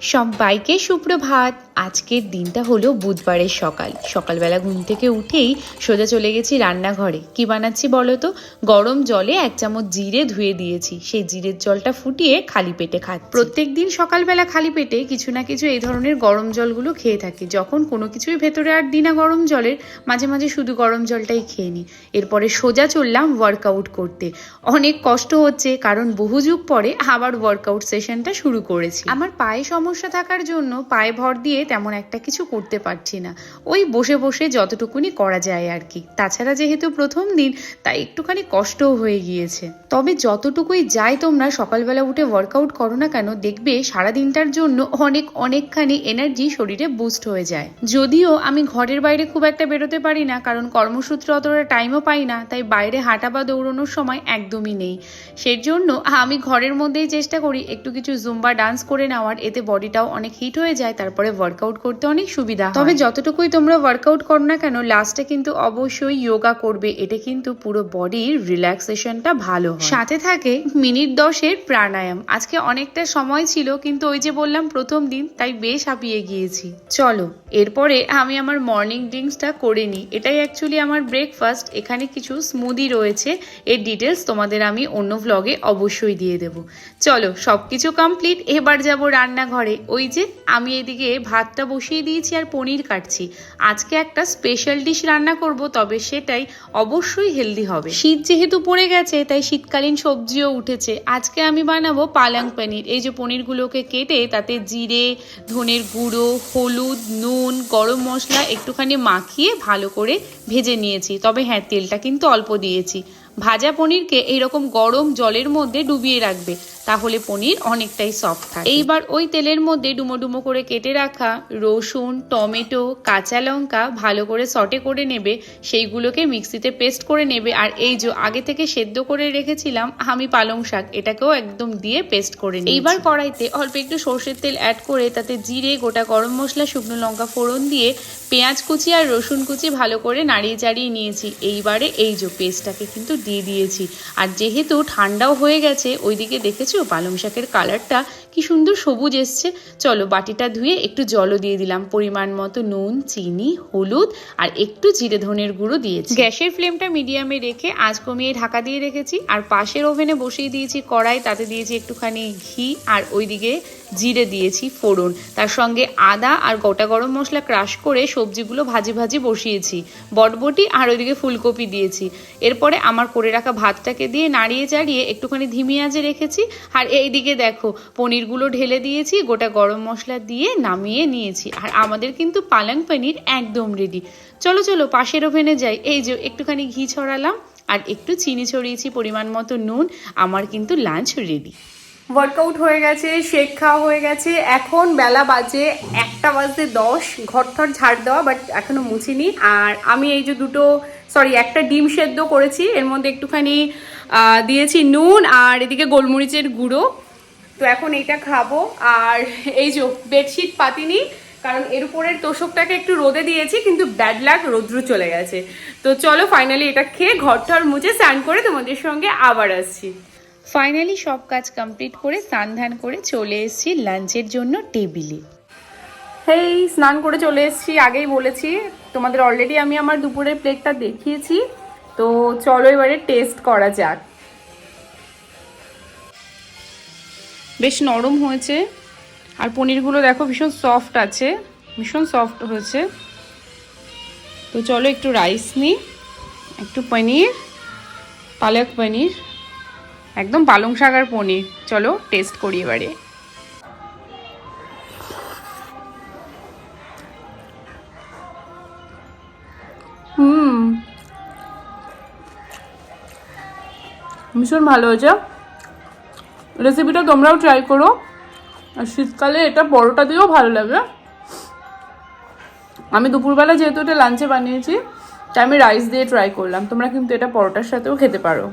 সবাইকে সুপ্রভাত আজকের দিনটা হলো বুধবারের সকাল। সকালবেলা ঘুম থেকে উঠেই সোজা চলে গেছি রান্নাঘরে। কি বানাচ্ছি বলো তো? গরম জলে এক চামচ জিরে ধুয়ে দিয়েছি। সেই জিরের জলটা ফুটিয়ে খালি পেটে খাচ্ছি। প্রত্যেক দিন সকালবেলা খালি পেটে কিছু না কিছু এই ধরনের গরম জলগুলো খেয়ে থাকি। যখন কোনো কিছুই ভেতরে আর দিই না গরম জলের, মাঝে মাঝে শুধু গরম জলটাই খেয়ে নিই। এরপরে সোজা চললাম ওয়ার্কআউট করতে। অনেক কষ্ট হচ্ছে, কারণ বহু যুগ পরে আবার ওয়ার্কআউট সেশনটা শুরু করেছি। আমার পায়ে সমস্যা থাকার জন্য পায়ে ভর দিয়ে তেমন একটা কিছু করতে পারছি না। ওই বসে বসে যতটুকুনি করা যায় আর কি। তাছাড়া যেহেতু প্রথম দিন, তাই একটুখানি কষ্টও হয়ে গিয়েছে। তবে যতটুকুই যাই তোমরা সকালবেলা উঠে ওয়ার্কআউট করো না কেন, দেখবে সারা দিনটার জন্য অনেক অনেকখানি এনার্জি শরীরে বুস্ট হয়ে যায়। যদিও আমি ঘরের বাইরে খুব একটা বেরোতে পারি না, কারণ কর্মসূত্রে অতটা টাইমও পাই না, তাই বাইরে হাঁটা বা দৌড়ানোর সময় একদমই নেই। সেই জন্য আমি ঘরের মধ্যেই চেষ্টা করি একটু কিছু জুম্বা ডান্স করে নেওয়ার, এতে বডিটাও অনেক হিট হয়ে যায়, তারপরে ওয়ার্কআউট করতে অনেক সুবিধা তবে যতটুকুই তোমরা ওয়ার্কআউট করো না কেন লাস্টে কিন্তু অবশ্যই যোগা করবে। এটা কিন্তু পুরো বডির রিল্যাক্সেশনটা ভালো সাথে থাকে মিনিট দশের প্রাণায়াম। আজকে অনেকটা সময় ছিল কিন্তু ওই যে বললাম প্রথম দিন তাই বেশ হাঁপিয়ে গিয়েছি। চলো এরপরে আমি আমার মর্নিং ড্রিঙ্কসটা করে নিই। এটাই অ্যাকচুয়ালি আমার ব্রেকফাস্ট এখানে কিছু স্মুদি রয়েছে। এর ডিটেলস তোমাদের আমি অন্য ভ্লগে অবশ্যই দিয়ে দেব। চলো সব কিছু কমপ্লিট এবার যাব রান্নাঘরে। ওই যে আমি এদিকে ভাতটা বসিয়ে দিয়েছি আর পনির কাটছি। আজকে একটা স্পেশাল ডিশ রান্না করব, তবে সেটাই অবশ্যই হেলদি হবে। শীত যেহেতু পড়ে গেছে, তাই শীতকালীন সবজিও উঠেছে। আজকে আমি বানাবো পালং পনির। এই যে পনিরগুলোকে কেটে তাতে জিরে, ধনের গুঁড়ো, হলুদ, নুন, গরম মশলা একটুখানি মাখিয়ে ভালো করে ভেজে নিয়েছি। তবে হ্যাঁ তেলটা কিন্তু অল্প দিয়েছি। ভাজা পনিরকে এইরকম গরম জলের মধ্যে ডুবিয়ে রাখবে। তাহলে পনির অনেকটাই সফট থাকে। এইবার ওই তেলের মধ্যে ডুমো ডুমো করে কেটে রাখা রসুন, টমেটো, কাঁচা লঙ্কা ভালো করে সটে করে নেবে, সেইগুলোকে মিক্সিতে পেস্ট করে নেবে। আর এই যে আগে থেকে সেদ্ধ করে রেখেছিলাম আমি পালং শাক, এটাকেও একদম দিয়ে পেস্ট করে নিই এইবার কড়াইতে অল্প একটু সর্ষের তেল অ্যাড করে তাতে জিরে, গোটা গরম মশলা, শুকনো লঙ্কা ফোড়ন দিয়ে পেঁয়াজ কুচি আর রসুন কুচি ভালো করে নাড়িয়ে চাড়িয়ে নিয়েছি। এইবারে এই যে পেস্টটাকে কিন্তু দিয়ে দিয়েছি। আর যেহেতু ঠান্ডাও হয়ে গেছে, ওইদিকে দেখেছ? পালং শাকের কালারটা কি সুন্দর সবুজ এসছে। চলো বাটিটা ধুয়ে একটু জলও দিয়ে দিলাম। পরিমাণ মতো নুন, চিনি, হলুদ আর একটু জিরে ধনের গুঁড়ো দিয়েছি। গ্যাসের ফ্লেমটা মিডিয়ামে রেখে আঁচ কমিয়ে ঢাকা দিয়ে রেখেছি। আর পাশের ওভেনে বসিয়ে দিয়েছি কড়াই। তাতে দিয়েছি একটুখানি ঘি আর ওইদিকে জিরে দিয়েছি ফোড়ন। তার সঙ্গে আদা আর গোটা গরম মশলা ক্রাশ করে সবজিগুলো ভাজি ভাজি বসিয়েছি। বটবটি আর ওইদিকে ফুলকপি দিয়েছি। এরপরে আমার করে রাখা ভাতটাকে দিয়ে নাড়িয়ে চাড়িয়ে একটুখানি ধিমি আঁচে রেখেছি। আর এইদিকে দেখো, পনিরগুলো ঢেলে দিয়েছি, গোটা গরম মশলা দিয়ে নামিয়ে নিয়েছি। আর আমাদের কিন্তু পালং পনির একদম রেডি চলো চলো, পাশের ওভেনে যাই। এই যে একটুখানি ঘি ছড়ালাম, আর একটু চিনি ছড়িয়েছি পরিমাণ মতো নুন, আমার কিন্তু লাঞ্চ রেডি ওয়ার্কআউট হয়ে গেছে শেক খাওয়া হয়ে গেছে। এখন বেলা বাজে একটা বাজে দশ ঘর থর ঝাড় দেওয়া বাট এখনও মুছিনি। আর আমি এই যে দুটো সরি একটা ডিম সেদ্ধ করেছি, এর মধ্যে একটুখানি দিয়েছি নুন আর এদিকে গোলমরিচের গুঁড়ো। তো এখন এইটা খাব। আর এই যে বেডশিট পাতিনি কারণ এর উপরের তোষকটাকে একটু রোদে দিয়েছি কিন্তু ব্যাড লাক রৌদ্র চলে গেছে। তো চলো ফাইনালি এটা খেয়ে ঘর মুছে স্নান করে তোমাদের সঙ্গে আবার আসছি। ফাইনালি সব কাজ কমপ্লিট করে স্নান ধান করে চলে এসেছি লাঞ্চের জন্য টেবিলে। হেই স্নান করে চলে এসেছি আগেই বলেছি। তোমাদের অলরেডি আমি আমার দুপুরের প্লেটটা দেখিয়েছি। তো চলো এবারে টেস্ট করা যাক। বেশ নরম হয়েছে। আর পনিরগুলো দেখো ভীষণ সফট আছে, ভীষণ সফট হয়েছে। তো চলো একটু রাইস নিই, একটু পনির, পালক পনির, একদম পালং শাক আর পনির। চলো টেস্ট করি এবারে। ভীষণ ভালো হয়েছে। রেসিপিটা তোমরাও ট্রাই করো। আর শীতকালে এটা বড়টা দিয়েও ভালো লাগে। আমি দুপুরবেলা যেহেতু এটা লাঞ্চে বানিয়েছি, তাই আমি রাইস দিয়ে ট্রাই করলাম। তোমরা কিন্তু এটা পরোটার সাথেও খেতে পারো।